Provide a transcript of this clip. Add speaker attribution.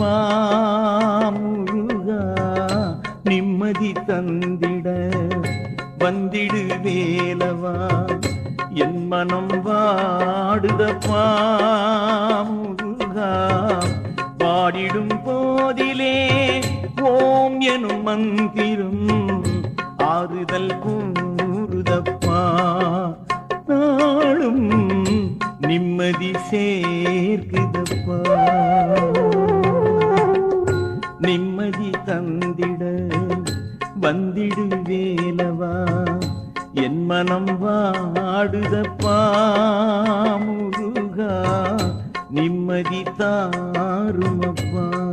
Speaker 1: வாழப்பா முருகா நிம்மதி தந்திட வந்திடு வேலவா என் மனம் வாடுதப்பா முருகா. பாடிடும் போதிலே ஓம் எனும் மந்திரம் ஆறுதல் கூறுதப்பா. நாளும் நிம்மதி சேர்க்குதப்பா. தந்திட வந்திடு வேலவா? என் மனம் வாடுதப்பா முருகா நிம்மதி தாருமப்பா.